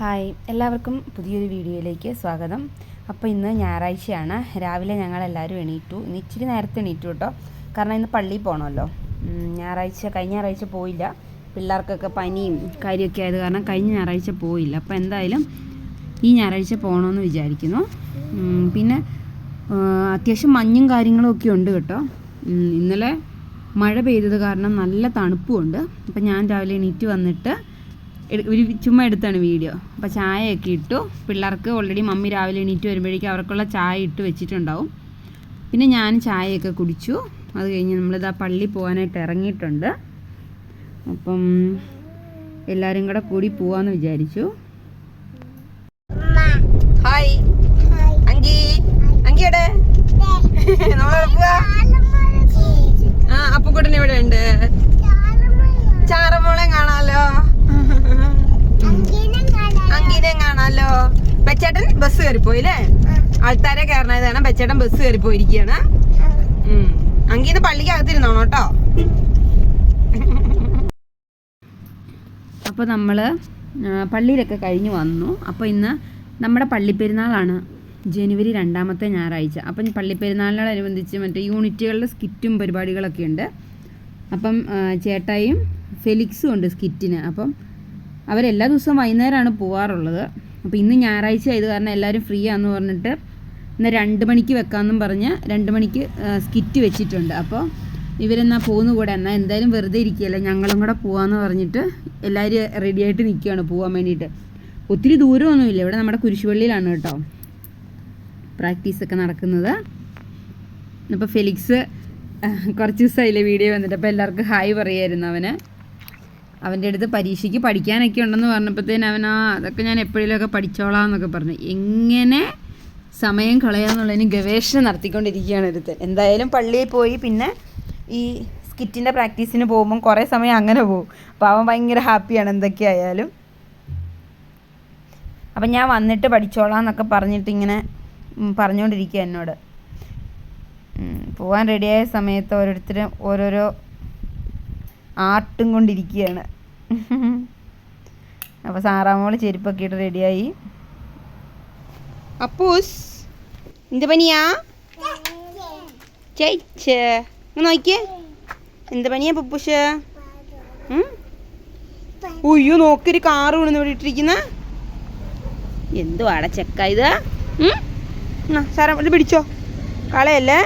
Hi എല്ലാവർക്കും പുതിയൊരു വീഡിയോയിലേക്ക് സ്വാഗതം. അപ്പോൾ ഇന്ന് ഞായറാഴ്ചയാണ്. രാവിലെ ഞങ്ങൾ എല്ലാവരും എണീറ്റു. ഇന്ന് ഇച്ചിരി നേരത്തെ എണീറ്റു കേട്ടോ. കാരണം ഇന്ന് പള്ളിയിൽ പോകണമല്ലോ ഞായറാഴ്ച കഴിഞ്ഞ ഞായറാഴ്ച പോയില്ല. പിള്ളേർക്കൊക്കെ പനിയും കാര്യമൊക്കെ ആയത് കാരണം കഴിഞ്ഞ ഞായറാഴ്ച പോയില്ല. അപ്പോൾ എന്തായാലും ഈ ഞായറാഴ്ച പോകണമെന്ന് വിചാരിക്കുന്നു. പിന്നെ അത്യാവശ്യം മഞ്ഞും കാര്യങ്ങളും ഒക്കെ ഉണ്ട് കേട്ടോ. ഇന്നലെ മഴ പെയ്തത് കാരണം നല്ല തണുപ്പുമുണ്ട് അപ്പം ഞാൻ രാവിലെ എണീറ്റ് വന്നിട്ട് ഒരു ചുമ്മാ എടുത്താണ് വീഡിയോ. അപ്പോൾ ചായയൊക്കെ ഇട്ടു. പിള്ളേർക്ക് ഓൾറെഡി മമ്മി രാവിലെ എണീറ്റ് വരുമ്പോഴേക്കും അവർക്കുള്ള ചായ ഇട്ട് വെച്ചിട്ടുണ്ടാവും. പിന്നെ ഞാൻ ചായയൊക്കെ കുടിച്ചു. അത് കഴിഞ്ഞ് നമ്മളിതാ പള്ളി പോകാനായിട്ട് ഇറങ്ങിയിട്ടുണ്ട്. അപ്പം എല്ലാവരും കൂടെ കൂടി പോവാന്ന് വിചാരിച്ചു. ഹായ് അങ്കി. ആ അപ്പുക്കുട്ടൻ ഇവിടെ ഉണ്ട്. ചാറമോളെ കാണാലോ? അങ്കീനെ കാണാലോ. ബച്ചേട്ടൻ ബസ് കയറി പോയില്ലേ ആൾക്കാരെ കയറണത് കാരണം ബച്ചേട്ടൻ ബസ് കയറി പോയിരിക്കുകയാണ് അങ്ങീന്ന് പള്ളിക്ക് അകത്തിരുന്നോ കേട്ടോ അപ്പോൾ നമ്മൾ പള്ളിയിലൊക്കെ കഴിഞ്ഞ് വന്നു. അപ്പോൾ ഇന്ന് നമ്മുടെ പള്ളിപ്പെരുന്നാളാണ്. ജനുവരി രണ്ടാമത്തെ ഞായറാഴ്ച. അപ്പം പള്ളിപ്പെരുന്നാളിനോടനുബന്ധിച്ച് മറ്റേ യൂണിറ്റുകളുടെ സ്കിറ്റും പരിപാടികളൊക്കെ ഉണ്ട്. അപ്പം ചേട്ടായും ഫെലിക്സും ഉണ്ട് സ്കിറ്റിന്. അപ്പം അവരെല്ലാ ദിവസവും വൈകുന്നേരമാണ് പോവാറുള്ളത്. അപ്പോൾ ഇന്ന് ഞായറാഴ്ച ആയത് കാരണം എല്ലാവരും ഫ്രീ ആണെന്ന് പറഞ്ഞിട്ട് ഇന്ന് രണ്ട് മണിക്ക് വെക്കാമെന്നും പറഞ്ഞ് രണ്ട് മണിക്ക് സ്കിറ്റ് വെച്ചിട്ടുണ്ട്. അപ്പോൾ ഇവരെന്നാൽ പോകുന്ന കൂടെ? എന്നാൽ എന്തായാലും വെറുതെ ഇരിക്കുകയല്ല? ഞങ്ങളും കൂടെ പോകാമെന്ന് പറഞ്ഞിട്ട് എല്ലാവരും റെഡിയായിട്ട് നിൽക്കുകയാണ് പോകാൻ വേണ്ടിയിട്ട്. ഒത്തിരി ദൂരമൊന്നുമില്ല. ഇവിടെ നമ്മുടെ കുരിശുപള്ളിയിലാണ് കേട്ടോ പ്രാക്ടീസൊക്കെ നടക്കുന്നത്. അപ്പോൾ ഫെലിക്സ് കുറച്ച് ദിവസമായില്ലേ വീഡിയോ വന്നിട്ട്. അപ്പോൾ എല്ലാവർക്കും ഹായ് പറയായിരുന്നു അവന്. അവന്റെ അടുത്ത് പരീക്ഷയ്ക്ക് പഠിക്കാനൊക്കെ ഉണ്ടെന്ന് പറഞ്ഞപ്പോഴത്തേന് അവൻ ആ അതൊക്കെ ഞാൻ എപ്പോഴേലൊക്കെ പഠിച്ചോളാം എന്നൊക്കെ പറഞ്ഞു. എങ്ങനെ സമയം കളയാന്നുള്ളതിന് ഗവേഷണം നടത്തിക്കൊണ്ടിരിക്കുകയാണ് ഒരുത്തൻ. എന്തായാലും പള്ളിയിൽ പോയി പിന്നെ ഈ സ്കിറ്റിന്റെ പ്രാക്ടീസിന് പോകുമ്പം കുറേ സമയം അങ്ങനെ പോകും. അപ്പോൾ അവൻ ഭയങ്കര ഹാപ്പിയാണ് എന്തൊക്കെയായാലും അപ്പം ഞാൻ വന്നിട്ട് പഠിച്ചോളാം എന്നൊക്കെ പറഞ്ഞിട്ട് ഇങ്ങനെ പറഞ്ഞുകൊണ്ടിരിക്കുക എന്നോട്. പോകാൻ റെഡിയായ സമയത്ത് ഓരോരുത്തരും ഓരോരോ ആട്ടും കൊണ്ടിരിക്കുകയാണ്. അപ്പോൾ സാറാമോൾ ചെരുപ്പൊക്കെ ഇട്ട് റെഡിയായി. അപ്പൂസ് എന്ത് പനിയാ നോക്കിയേ. എന്ത് പനിയാ പുപ്പുഷ് ഉയ്യോ നോക്കൊരു കാറ് വീണെന്ന് ഇവിടെ ഇട്ടിരിക്കുന്ന. എന്തുവാടാ ചെക്ക ഇത്? സാറേ ഇത് പിടിച്ചോ. കളയല്ലേ.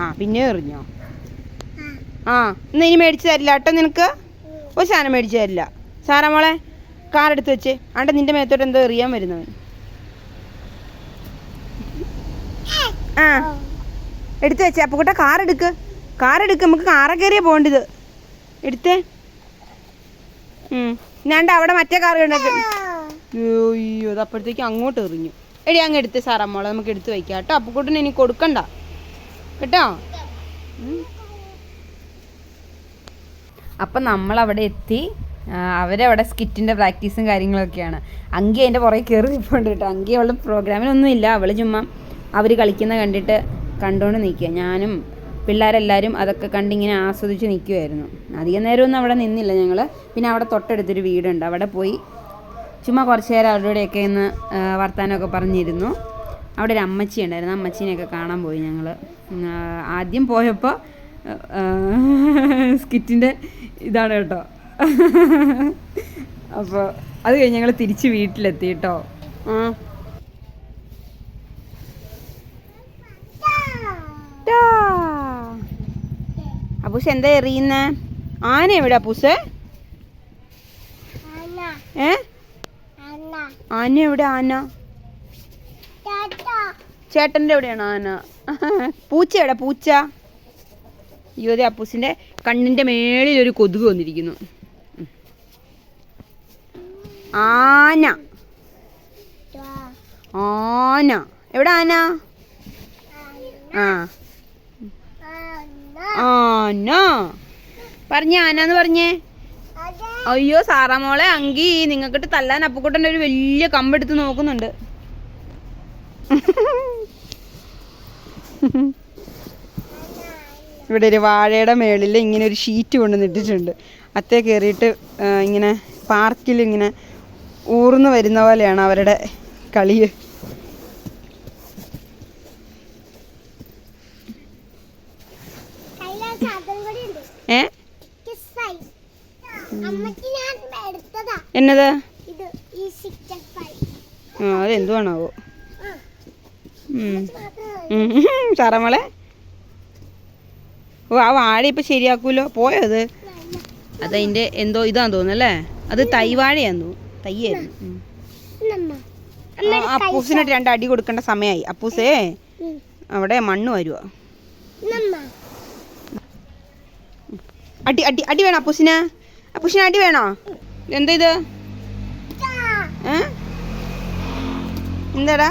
ആ പിന്നെ എറിഞ്ഞോ? ആ ഇന്ന് ഇനി മേടിച്ചു തരില്ല കേട്ടോ നിനക്ക്? ഒരു സാധനം മേടിച്ചു തരില്ല. സാറാ മോളെ കാർ എടുത്ത് വെച്ച്. ആണ്ട നിന്റെ മേത്തോട്ട് എന്തോ എറിയാൻ വരുന്നവൻ. ആ എടുത്ത് വെച്ചേ. അപ്പൊ കൂട്ട കാർ എടുക്ക്. കാർ എടുക്ക്. നമുക്ക് കാറ കയറിയാ പോകേണ്ടത്. എടുത്തേ. ഞാണ്ട അവിടെ മറ്റേ കാർ അയ്യോ അത് അപ്പോഴത്തേക്ക് അങ്ങോട്ട് എറിഞ്ഞു. എടി അങ്ങ് എടുത്ത് സാറമ്മോളെ മോളെ. നമുക്ക് എടുത്ത് വയ്ക്കാം കേട്ടോ. അപ്പുക്കുട്ടിന് ഇനി കൊടുക്കണ്ട. കേട്ടോ? അപ്പം നമ്മളവിടെ എത്തി. അവരവിടെ സ്കിറ്റിന്റെ പ്രാക്ടീസും കാര്യങ്ങളൊക്കെയാണ്. അങ്കി അതിന്റെ പുറകെ കയറി നിൽപ്പുണ്ട് കേട്ടോ. അങ്കി അവളുടെ പ്രോഗ്രാമിനൊന്നും ഇല്ല അവൾ ചുമ്മാ അവർ കളിക്കുന്ന കണ്ടിട്ട് കണ്ടുകൊണ്ട് നിൽക്കുക ഞാനും പിള്ളേരെല്ലാവരും അതൊക്കെ കണ്ടിങ്ങനെ ആസ്വദിച്ച് നിൽക്കുമായിരുന്നു അധികം നേരമൊന്നും അവിടെ നിന്നില്ല ഞങ്ങൾ പിന്നെ അവിടെ തൊട്ടടുത്തൊരു വീടുണ്ട്. അവിടെ പോയി ചുമ്മാ കുറച്ച് നേരം അവരുടെയൊക്കെ ഇന്ന് വർത്തമാനമൊക്കെ പറഞ്ഞിരുന്നു. അവിടെ ഒരു അമ്മച്ചി ഉണ്ടായിരുന്നു അമ്മച്ചീനെയൊക്കെ കാണാൻ പോയി ഞങ്ങൾ ആദ്യം പോയപ്പോൾ സ്കിറ്റിന്റെ ഇതാണ് കേട്ടോ. അപ്പോൾ അത് കഴിഞ്ഞ് ഞങ്ങൾ തിരിച്ച് വീട്ടിലെത്തി കേട്ടോ. അപ്പൂസ് എന്താ എറിയുന്ന? ആന എവിടെ അപ്പൂസ്? ഏ? ആന എവിടെ? ആന. ചേട്ടന്റെ എവിടെയാണ് ആന? പൂച്ച എവിടെ? പൂച്ച. ദേ അപ്പൂസിന്റെ കണ്ണിന്റെ മേളിൽ ഒരു കൊതുക് വന്നിരിക്കുന്നു. ആന. ആന. എവിടെ ആന? ആ. ആന. പറഞ്ഞ ആനാന്ന് പറഞ്ഞേ. അയ്യോ സാറാ മോളെ അങ്കി നിങ്ങൾക്കിട്ട് തല്ലാൻ അപ്പുക്കുട്ടൻ ഒരു വലിയ കമ്പെടുത്ത് നോക്കുന്നുണ്ട്. ഇവിടെ ഒരു വാഴയുടെ മേളിൽ ഇങ്ങനെ ഒരു ഷീറ്റ് കൊണ്ടുവന്നിട്ടിട്ടുണ്ട് അത്തേ കയറിയിട്ട് ഇങ്ങനെ പാർക്കിൽ ഇങ്ങനെ ഊർന്നു വരുന്ന പോലെയാണ് അവരുടെ കളി. ഏ? എന്നത്? ആ അതെന്തുവാണാവോ. സാറമ്മളെ ആ വാഴ ഇപ്പം ശരിയാക്കൂലോ? പോയോ അത്? അതതിന്റെ എന്തോ ഇതാന്ന് തോന്നുന്നല്ലേ അത് തൈവാഴയാന്ന് തോന്നുന്നു. തയ്യായിരുന്നു അപ്പൂസിനിട്ട് രണ്ട് അടി കൊടുക്കേണ്ട സമയമായി അപ്പൂസേ അവിടെ മണ്ണ് വരുവാ? നമ്മ അടി അടി അടി വേണോ അപ്പൂസിന്? അപ്പൂസിന് അടി വേണോ? എന്താ ഇത്? ഏ? എന്താടാ.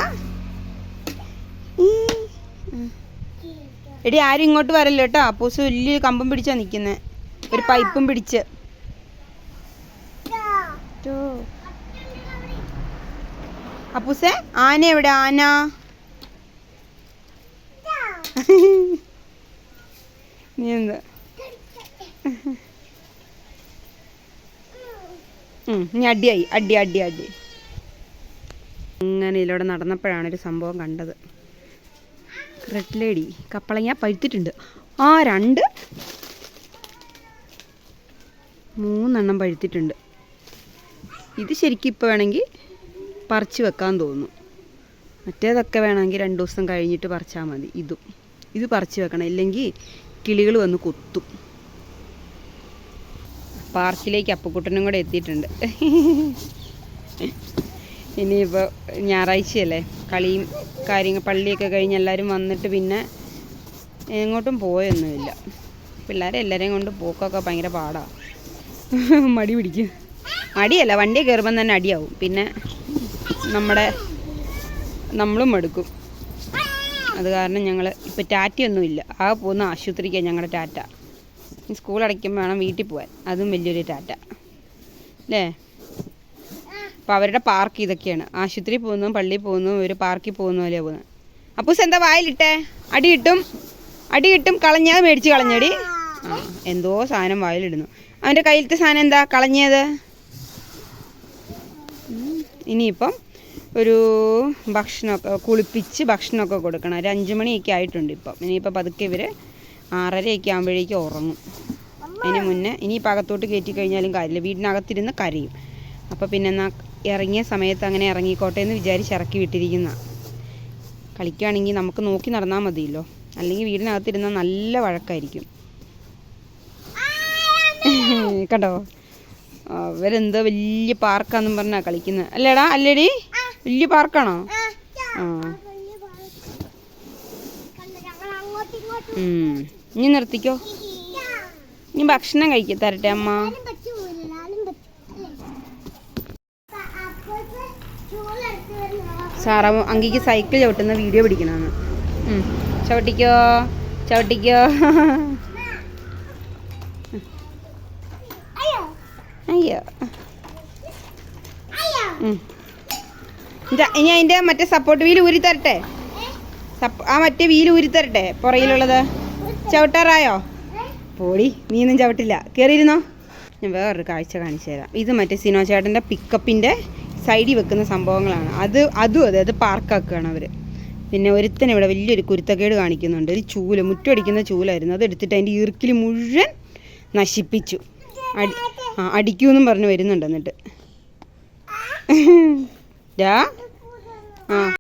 എടി ആരും ഇങ്ങോട്ട് വരല്ലോ കേട്ടോ. അപ്പൂസ് വലിയ കമ്പം പിടിച്ചാ നിൽക്കുന്നത് ഒരു പൈപ്പും പിടിച്ച്. അപ്പൂസേ ആന എവിടെ? ആന. നീ എന്ത്? ഇനി അടിയായി. അടി അടി അടി. അങ്ങനെ ഇതിലൂടെ നടന്നപ്പോഴാണ് ഒരു സംഭവം കണ്ടത്. റെഡ് ലേഡി കപ്പളങ്ങ പഴുത്തിട്ടുണ്ട്. ആ രണ്ട് മൂന്നെണ്ണം പഴുത്തിട്ടുണ്ട്. ഇത് ശരിക്കും ഇപ്പോൾ വേണമെങ്കിൽ പറിച്ച് വെക്കാൻ തോന്നുന്നു. മറ്റേതൊക്കെ വേണമെങ്കിൽ രണ്ട് ദിവസം കഴിഞ്ഞിട്ട് പറിച്ചാൽ മതി. ഇതും. ഇത് പറിച്ച് വെക്കണം. ഇല്ലെങ്കിൽ കിളികൾ വന്ന് കൊത്തും. പാർക്കിലേക്ക് അപ്പക്കുട്ടനും കൂടെ എത്തിയിട്ടുണ്ട്. ഇനിയിപ്പോൾ ഞായറാഴ്ചയല്ലേ? കളിയും കാര്യങ്ങൾ പള്ളിയൊക്കെ കഴിഞ്ഞ് എല്ലാവരും വന്നിട്ട് പിന്നെ എങ്ങോട്ടും പോയൊന്നുമില്ല. പിള്ളേരെ എല്ലാവരെയും കൊണ്ട് പോക്കൊക്കെ ഭയങ്കര പാടാണ് മടി പിടിക്കും. മടിയല്ല വണ്ടി കയറുമ്പം തന്നെ അടിയാവും. പിന്നെ നമ്മുടെ നമ്മളും മടുക്കും. അത് കാരണം ഞങ്ങൾ ഇപ്പോൾ ടാറ്റയൊന്നുമില്ല. ആ പോകുന്ന ആശുപത്രിക്കാണ് ഞങ്ങളുടെ ടാറ്റ. സ്കൂൾ അടയ്ക്കുമ്പോൾ വേണം വീട്ടിൽ പോകാൻ അതും വലിയൊരു ടാറ്റ. അല്ലേ അപ്പോൾ അവരുടെ പാർക്ക് ഇതൊക്കെയാണ്. ആശുപത്രി പോകുന്നു പള്ളിയിൽ പോകുന്നു ഒരു പാർക്കിൽ പോകുന്ന പോലെയാണ് പോകുന്നത് അപ്പൂസ് എന്താ വായിലിട്ടേ? അടി കിട്ടും. അടി കിട്ടും. കളഞ്ഞാൽ മേടിച്ച് കളഞ്ഞടി. ആ എന്തോ സാധനം വായിലിടുന്നു. അവന്റെ കയ്യിലത്തെ സാധനം എന്താ? കളഞ്ഞത്? ഇനിയിപ്പം ഒരു ഭക്ഷണമൊക്കെ കുളിപ്പിച്ച് ഭക്ഷണമൊക്കെ കൊടുക്കണം. ഒരു അഞ്ച് മണിയൊക്കെ ആയിട്ടുണ്ട് ഇപ്പം. ഇനിയിപ്പോൾ പതുക്കെ ഇവർ ആറരയൊക്കെ ആകുമ്പോഴേക്കും ഉറങ്ങും. അതിന് മുന്നേ ഇനിയിപ്പോൾ അകത്തോട്ട് കയറ്റി കഴിഞ്ഞാലും കാര്യമില്ല. വീടിനകത്തിരുന്ന് കരയും. അപ്പോൾ പിന്നെ എന്നാ ഇറങ്ങിയ സമയത്ത് അങ്ങനെ ഇറങ്ങിക്കോട്ടെ എന്ന് വിചാരിച്ച് ഇറക്കി വിട്ടിരിക്കുന്ന. കളിക്കുകയാണെങ്കിൽ നമുക്ക് നോക്കി നടന്നാൽ മതിയല്ലോ. അല്ലെങ്കിൽ വീടിനകത്തിരുന്നാൽ നല്ല വഴക്കായിരിക്കും. കണ്ടോ? അവരെന്തോ വലിയ പാർക്കാന്നും പറഞ്ഞാ കളിക്കുന്നത് അല്ലേടാ അല്ലേടി? വലിയ പാർക്കാണോ? ആ. ഇനി നിർത്തിക്കോ? ഇനി ഭക്ഷണം കഴിക്കത്തരട്ടെ അമ്മ ആരും പറ്റൂല ആരും പറ്റൂല അപ്പോഴത്തെ ചൂലെടുത്ത് വരുന്ന സാറാ അങ്കിക്ക് സൈക്കിൾ ചവിട്ടുന്ന വീഡിയോ പിടിക്കണമെന്ന്. ചവിട്ടിക്കോ? ചവിട്ടിക്കോ? അയ്യോ. ഇനി അതിന്റെ മറ്റേ സപ്പോർട്ട് വീൽ ഊരി തരട്ടെ? ആ മറ്റേ വീൽ ഊരി തരട്ടെ? പുറയിലുള്ളത് ചവിട്ടാറായോ? പോടി നീയൊന്നും ചവിട്ടില്ല. കയറിയിരുന്നോ ഞാൻ വേറൊരു കാഴ്ച കാണിച്ചു തരാം. ഇത് മറ്റേ സിനോ ചേട്ടന്റെ പിക്കപ്പിന്റെ സൈഡിൽ വെക്കുന്ന സംഭവങ്ങളാണ്. അത് അതും അതെ അത് പാർക്കാക്കുകയാണ് അവർ പിന്നെ ഒരുത്തൻ ഇവിടെ വലിയൊരു കുരുത്തക്കേട് കാണിക്കുന്നുണ്ട്. ഒരു ചൂൽ മുറ്റടിക്കുന്ന ചൂലായിരുന്നു. അത് എടുത്തിട്ട് അതിന്റെ ഈർക്കിൽ മുഴുവൻ നശിപ്പിച്ചു. അടി ആ അടിക്കൂന്നും പറഞ്ഞ് വരുന്നുണ്ട് എന്നിട്ട്. ആ.